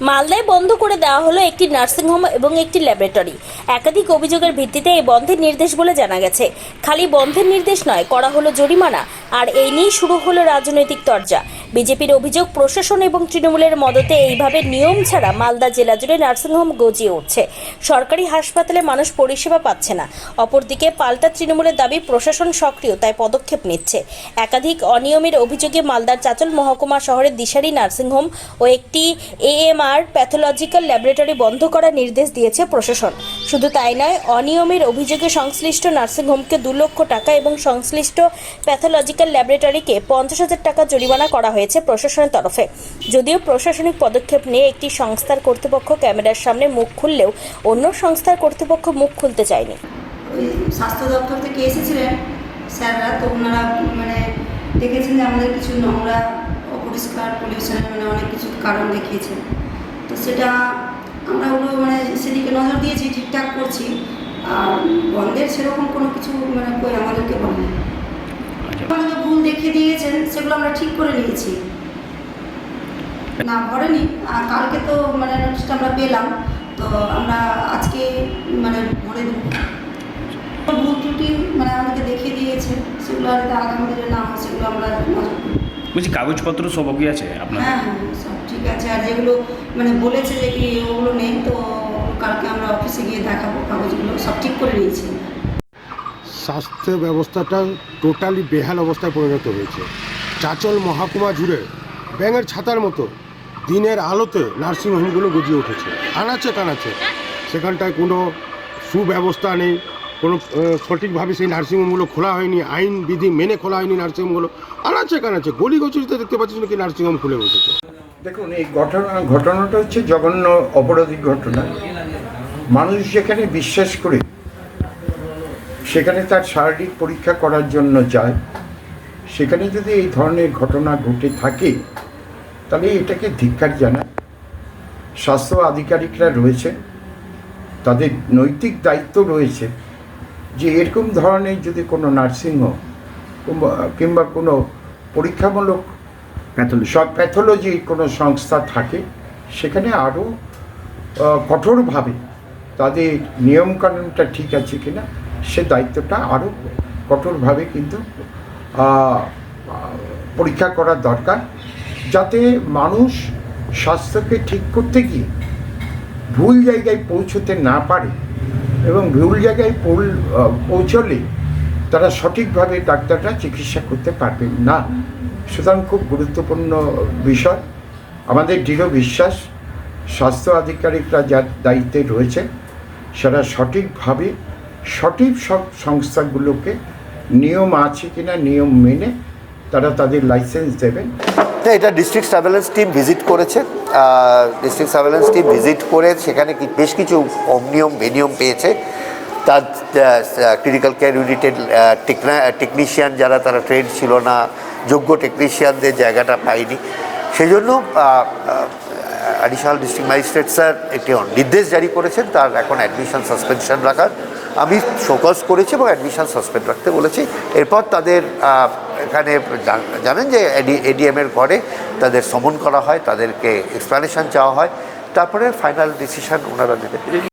মালদায় বন্ধ করে দেওয়া হলো একটি নার্সিংহোম এবং একটি ল্যাবরেটরি। একাধিক অভিযোগের ভিত্তিতে এই বন্ধের নির্দেশ বলে জানা গেছে। খালি বন্ধের নির্দেশ নয়, করা হলো জরিমানা। আর এই নিয়েই শুরু হলো রাজনৈতিক তরজা। বিজেপির অভিযোগ প্রশাসন এবং তৃণমূলের মদতে এইভাবে নিয়ম ছাড়া মালদা জেলা জুড়ে নার্সিংহোম গজিয়ে উঠছে। সরকারি হাসপাতালে মানুষ পরিষেবা পাচ্ছে না। অপরদিকে পাল্টা তৃণমূলের দাবি প্রশাসন সক্রিয়, তাই পদক্ষেপ নিচ্ছে। একাধিক অনিয়মের অভিযোগে মালদার চাচল মহকুমা শহরের দিশারি নার্সিংহোম ও একটি এএমআর প্যাথোলজিক্যাল ল্যাবরেটরি বন্ধ করার নির্দেশ দিয়েছে প্রশাসন। শুধু তাই নয়, অনিয়মের অভিযোগে সংশ্লিষ্ট নার্সিংহোমকে দু লক্ষ টাকা এবং সংশ্লিষ্ট প্যাথোলজিক্যাল ল্যাবরেটরিকে পঞ্চাশ হাজার টাকা জরিমানা করা হয়েছে প্রশাসনের তরফে। যদিও প্রশাসনিক পদক্ষেপ নিয়ে একটি সংস্থার কর্তৃপক্ষ ক্যামেরার সামনে মুখ খুললেও অন্য সংস্থার কর্তৃপক্ষ মুখ খুলতে চায়নি। স্বাস্থ্য দপ্তর থেকে এসেছিলেন স্যাররা, তো ওনারা মানে দেখেছেন যে আমাদের কিছু নোংরা অপরিষ্কার পলিউশনের মানে অনেক কিছু কারণ দেখিয়েছেন সেটা আমরা ওগুলো মানে সেদিকে নজর দিয়েছি ঠিকঠাক করছি। আর বন্ধের সেরকম কোনো কিছু মানে কই আমাদেরকে বলেনি। আমাদেরকে ভুল দেখিয়ে দিয়েছেন সেগুলো আমরা ঠিক করে নিয়েছি। না ভরেনি। আর কালকে তো মানে নোটিশটা আমরা পেলাম। তো আমরা আজকে মানে ভরে দেবো। ভুল ত্রুটি মানে আমাদেরকে দেখিয়ে দিয়েছে সেগুলো আর আগামী দিনে না হয় সেগুলো আমরা নজর বলছি কাগজপত্র সব কি আছে আপনার? হ্যাঁ হ্যাঁ সব। ঠিক আছে, আর যেগুলো মানে বলেছে যে কি ওগুলো নেই, তো কালকে আমরা অফিসে গিয়ে দেখাবো কাগজগুলো, সব ঠিক করে নিয়েছি। স্বাস্থ্য ব্যবস্থাটা টোটালি বেহাল অবস্থায় পরিণত হয়েছে। চাচল মহাকুমা জুড়ে ব্যাঙের ছাতার মতো দিনের আলোতে নার্সিংহোমগুলো গজিয়ে উঠেছে। আনাচে কানাচে। সেখানটায় কোনো সুব্যবস্থা নেই। কোনো সঠিকভাবে সেই নার্সিংহোমগুলো খোলা হয়নি, আইন, বিধি মেনে খোলা হয়নি নার্সিংহোমগুলো। আনাচে কানাচে গলি গচুরিতে দেখতে পাচ্ছি নাকি নার্সিংহোম খুলে বসেছে? দেখুন, এই ঘটনা, ঘটনাটা হচ্ছে জঘন্য অপরাধী ঘটনা। মানুষ যেখানে বিশ্বাস করে, সেখানে তার শারীরিক পরীক্ষা করার জন্য যায়। সেখানে যদি এই ধরনের ঘটনা ঘটে থাকে, তাহলে এটাকে ধিক্কার জানায়। স্বাস্থ্য আধিকারিকরা রয়েছে, তাদের নৈতিক দায়িত্ব রয়েছে। যে এরকম ধরনের যদি কোনো নার্সিংহোম কিংবা- কিংবা কোনো পরীক্ষামূলক সব প্যাথোলজি কোনো সংস্থা থাকে সেখানে আরও কঠোরভাবে তাদের নিয়মকানুনটা ঠিক আছে কিনা সে দায়িত্বটা আরও কঠোরভাবে কিন্তু পরীক্ষা করা দরকার। যাতে মানুষ স্বাস্থ্যকে ঠিক করতে গিয়ে ভুল জায়গায় পৌঁছতে না পারে এবং ভুল জায়গায় পৌঁছলে তারা সঠিকভাবে ডাক্তাররা চিকিৎসা করতে পারবেন না। সুতরাং খুব গুরুত্বপূর্ণ বিষয়। আমাদের দৃঢ় বিশ্বাস, স্বাস্থ্য আধিকারিকরা যার দায়িত্বে রয়েছে সেটা সঠিকভাবে সঠিক সব সংস্থাগুলোকে নিয়ম আছে কিনা, নিয়ম মেনে তারা তাদের লাইসেন্স দেবেন। হ্যাঁ এটা ডিস্ট্রিক্ট সার্ভেলেন্স টিম ভিজিট করেছে। ডিস্ট্রিক্ট সার্ভেলেন্স টিম ভিজিট করে সেখানে বেশ কিছু অনিয়ম বেনিয়ম পেয়েছে। তার ক্রিটিক্যাল কেয়ার ইউনিটের টেকনিশিয়ান যারা তারা ট্রেন ছিল না, যোগ্য টেকনিশিয়ানদের জায়গাটা পায়নি। সেই জন্য অ্যাডিশনাল ডিস্ট্রিক্ট ম্যাজিস্ট্রেট স্যার একটি নির্দেশ জারি করেছেন, তার এখন অ্যাডমিশন সাসপেনশন রাখার। আমি শোকজ করেছি এবং অ্যাডমিশন সাসপেন্ড রাখতে বলেছি। এরপর তাদের এখানে জান- জানেন যে এডিএম এর ঘরে তাদের সমন করা হয়, তাদেরকে এক্সপ্লানেশান চাওয়া হয়, তারপরে ফাইনাল ডিসিশান ওনারা নেবেন